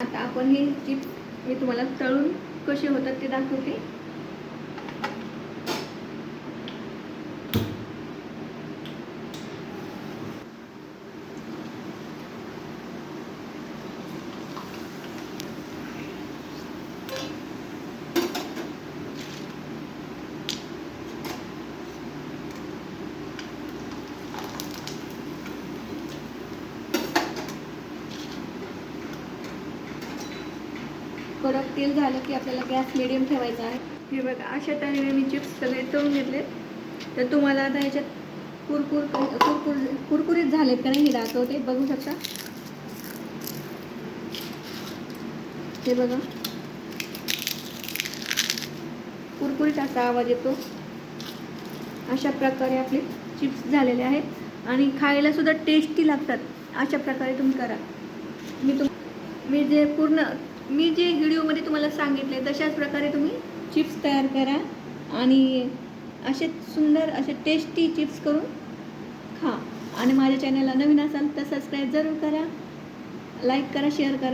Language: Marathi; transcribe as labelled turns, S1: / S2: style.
S1: आता आपण हे चिप्स मी तुम्हाला तळून कसे होतात ते दाखवते. कडक तेल झालं की आपल्याला गॅस मिडियम ठेवायचा आहे. हे बघा अशा तऱ्हेने मी चिप्स सगळे तळून घेतले. तर तुम्हाला आता ह्याच्यात कुरकुर कुरकुर कुरकुरीत झालेत का नाही हे दाखवते. बघू शकता. हे बघा. कुरकुरीत असा आवाज येतो. अशा प्रकारे आपले चिप्स झालेले आहेत. आणि खायला सुद्धा टेस्टी लागतात. अशा प्रकारे तुम्ही करा. मी तुम मी जे पूर्ण मी जे व्हिडिओमध्ये तुम्हाला सांगितले तशाच प्रकारे तुम्ही चिप्स तयार करा आणि असे सुंदर असे टेस्टी चिप्स करून खा. आणि माझ्या चॅनलला नवीन असाल तर सबस्क्राईब जरूर करा. लाईक करा शेअर करा.